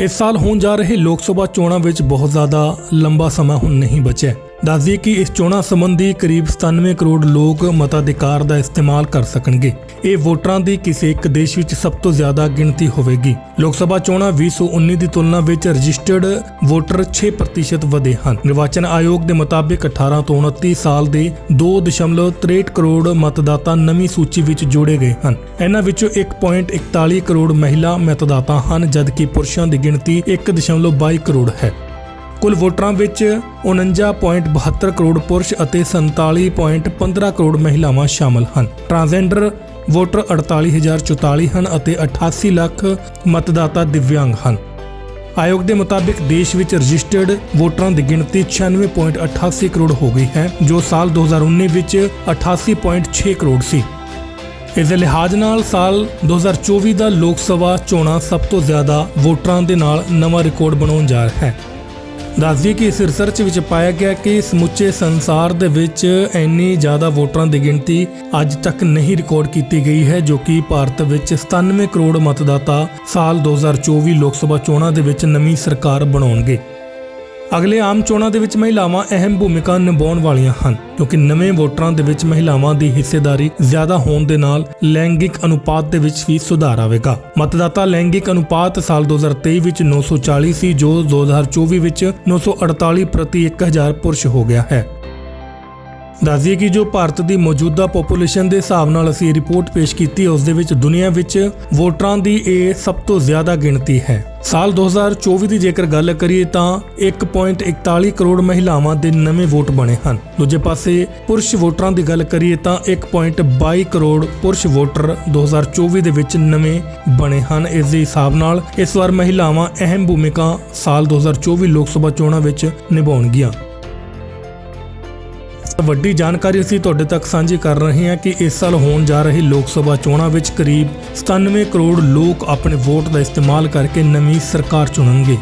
ਇਸ ਸਾਲ ਹੋਣ ਜਾ ਰਹੇ ਲੋਕ ਸਭਾ ਚੋਣਾਂ ਵਿੱਚ ਬਹੁਤ ਜ਼ਿਆਦਾ ਲੰਬਾ ਸਮਾਂ ਹੁਣ ਨਹੀਂ ਬਚਿਆ। ਦੱਸਦੀ ਕਿ ਇਸ ਚੋਣਾਂ ਸੰਬੰਧੀ ਕਰੀਬ 97 ਕਰੋੜ ਲੋਕ ਮਤਾਧਿਕਾਰ ਦਾ ਇਸਤੇਮਾਲ ਕਰ ਸਕਣਗੇ। ਇਹ ਵੋਟਰਾਂ ਦੀ ਕਿਸੇ ਇੱਕ ਦੇਸ਼ ਵਿੱਚ ਸਭ ਤੋਂ ਜ਼ਿਆਦਾ ਗਿਣਤੀ ਹੋਵੇਗੀ। ਲੋਕ ਸਭਾ ਚੋਣਾਂ 2019 ਦੀ ਤੁਲਨਾ ਵਿੱਚ ਰਜਿਸਟਰਡ ਵੋਟਰ 6% ਵਧੇ ਹਨ। ਨਿਰਵਾਚਨ ਆਯੋਗ ਦੇ ਮੁਤਾਬਿਕ 18 ਤੋਂ 29 ਸਾਲ ਦੇ 2.63 ਕਰੋੜ ਮਤਦਾਤਾ ਨਵੀਂ ਸੂਚੀ ਵਿੱਚ ਜੋੜੇ ਗਏ ਹਨ। ਇਹਨਾਂ ਵਿੱਚੋਂ 1.41 ਕਰੋੜ ਮਹਿਲਾ ਮਤਦਾਤਾ ਹਨ, ਜਦਕਿ ਪੁਰਸ਼ਾਂ ਦੀ ਗਿਣਤੀ 1.22 ਕਰੋੜ ਹੈ। ਕੁੱਲ ਵੋਟਰਾਂ ਵਿੱਚ 49.72 ਕਰੋੜ ਪੁਰਸ਼ ਅਤੇ 47.15 ਕਰੋੜ ਮਹਿਲਾਵਾਂ ਸ਼ਾਮਲ ਹਨ। ਟਰਾਂਸਜੈਂਡਰ ਵੋਟਰ 48044 ਹਨ ਅਤੇ 88 ਲੱਖ ਮਤਦਾਤਾ ਦਿਵਿਆਂਗ ਹਨ। ਆਯੋਗ ਦੇ ਮੁਤਾਬਿਕ ਦੇਸ਼ ਵਿੱਚ ਰਜਿਸਟਰਡ ਵੋਟਰਾਂ ਦੀ ਗਿਣਤੀ 96.88 ਕਰੋੜ ਹੋ ਗਈ ਹੈ, ਜੋ ਸਾਲ 2019 ਵਿੱਚ 88.6 ਕਰੋੜ ਸੀ। ਇਸ ਦੇ ਲਿਹਾਜ਼ ਨਾਲ ਸਾਲ 2024 ਦਾ ਲੋਕ ਸਭਾ ਚੋਣਾਂ ਸਭ ਤੋਂ ਜ਼ਿਆਦਾ ਵੋਟਰਾਂ ਦੇ ਨਾਲ ਨਵਾਂ ਰਿਕਾਰਡ ਬਣਾਉਣ ਜਾ ਰਿਹਾ ਹੈ। ਦੱਸਦੀ ਕਿ ਇਸ ਰਿਸਰਚ ਵਿੱਚ ਪਾਇਆ ਗਿਆ ਕਿ ਸਮੁੱਚੇ ਸੰਸਾਰ ਦੇ ਵਿੱਚ ਇੰਨੀ ਜ਼ਿਆਦਾ ਵੋਟਰਾਂ ਦੀ ਗਿਣਤੀ ਅੱਜ ਤੱਕ ਨਹੀਂ ਰਿਕਾਰਡ ਕੀਤੀ ਗਈ ਹੈ, ਜੋ ਕਿ ਭਾਰਤ ਵਿੱਚ 97 ਕਰੋੜ ਮਤਦਾਤਾ ਸਾਲ 2024 ਲੋਕ ਸਭਾ ਚੋਣਾਂ ਦੇ ਵਿੱਚ ਨਵੀਂ ਸਰਕਾਰ ਬਣਾਉਣਗੇ। ਅਗਲੇ ਆਮ ਚੋਣਾਂ ਦੇ ਵਿੱਚ ਮਹਿਲਾਵਾਂ ਅਹਿਮ ਭੂਮਿਕਾ ਨਿਭਾਉਣ ਵਾਲੀਆਂ ਹਨ, ਕਿਉਂਕਿ ਨਵੇਂ ਵੋਟਰਾਂ ਦੇ ਵਿੱਚ ਮਹਿਲਾਵਾਂ ਦੀ ਹਿੱਸੇਦਾਰੀ ਜ਼ਿਆਦਾ ਹੋਣ ਦੇ ਨਾਲ ਲੈਂਗਿਕ ਅਨੁਪਾਤ ਦੇ ਵਿੱਚ ਵੀ ਸੁਧਾਰ ਆਵੇਗਾ। ਮਤਦਾਤਾ ਲੈਂਗਿਕ ਅਨੁਪਾਤ ਸਾਲ 2023 ਵਿੱਚ 940 ਸੀ ਜੋ 2024 ਵਿੱਚ 948 ਪ੍ਰਤੀ 1000 ਪੁਰਸ਼ ਹੋ ਗਿਆ ਹੈ। ਦੱਸਦੀਏ ਕਿ ਜੋ ਭਾਰਤ ਦੀ ਮੌਜੂਦਾ ਪੋਪੂਲੇਸ਼ਨ ਦੇ ਹਿਸਾਬ ਨਾਲ ਅਸੀਂ ਇਹ ਰਿਪੋਰਟ ਪੇਸ਼ ਕੀਤੀ ਉਸ ਦੇ ਵਿੱਚ ਦੁਨੀਆ ਵਿੱਚ ਵੋਟਰਾਂ ਦੀ ਇਹ ਸਭ ਤੋਂ ਜ਼ਿਆਦਾ ਗਿਣਤੀ ਹੈ। ਸਾਲ 2024 ਦੀ ਜੇਕਰ ਗੱਲ ਕਰੀਏ ਤਾਂ 1.41 ਕਰੋੜ ਮਹਿਲਾਵਾਂ ਦੇ ਨਵੇਂ ਵੋਟ ਬਣੇ ਹਨ। ਦੂਜੇ ਪਾਸੇ ਪੁਰਸ਼ ਵੋਟਰਾਂ ਦੀ ਗੱਲ ਕਰੀਏ ਤਾਂ 1.22 ਕਰੋੜ ਪੁਰਸ਼ ਵੋਟਰ 2024 ਦੇ ਵਿੱਚ ਨਵੇਂ ਬਣੇ ਹਨ। ਇਸ ਦੇ ਹਿਸਾਬ ਨਾਲ ਇਸ ਵਾਰ ਮਹਿਲਾਵਾਂ ਅਹਿਮ ਭੂਮਿਕਾ ਸਾਲ 2024 ਲੋਕ ਸਭਾ ਚੋਣਾਂ ਵਿੱਚ ਨਿਭਾਉਣਗੀਆਂ। ਵੱਡੀ ਜਾਣਕਾਰੀ ਅਸੀਂ ਤੁਹਾਡੇ ਤੱਕ ਸਾਂਝੀ ਕਰ ਰਹੇ ਹਾਂ ਕਿ ਇਸ ਸਾਲ ਹੋਣ ਜਾ ਰਹੀ ਲੋਕ ਸਭਾ ਚੋਣਾਂ ਵਿੱਚ ਕਰੀਬ 97 ਕਰੋੜ ਲੋਕ ਆਪਣੇ ਵੋਟ ਦਾ ਇਸਤੇਮਾਲ ਕਰਕੇ ਨਵੀਂ ਸਰਕਾਰ ਚੁਣਨਗੇ।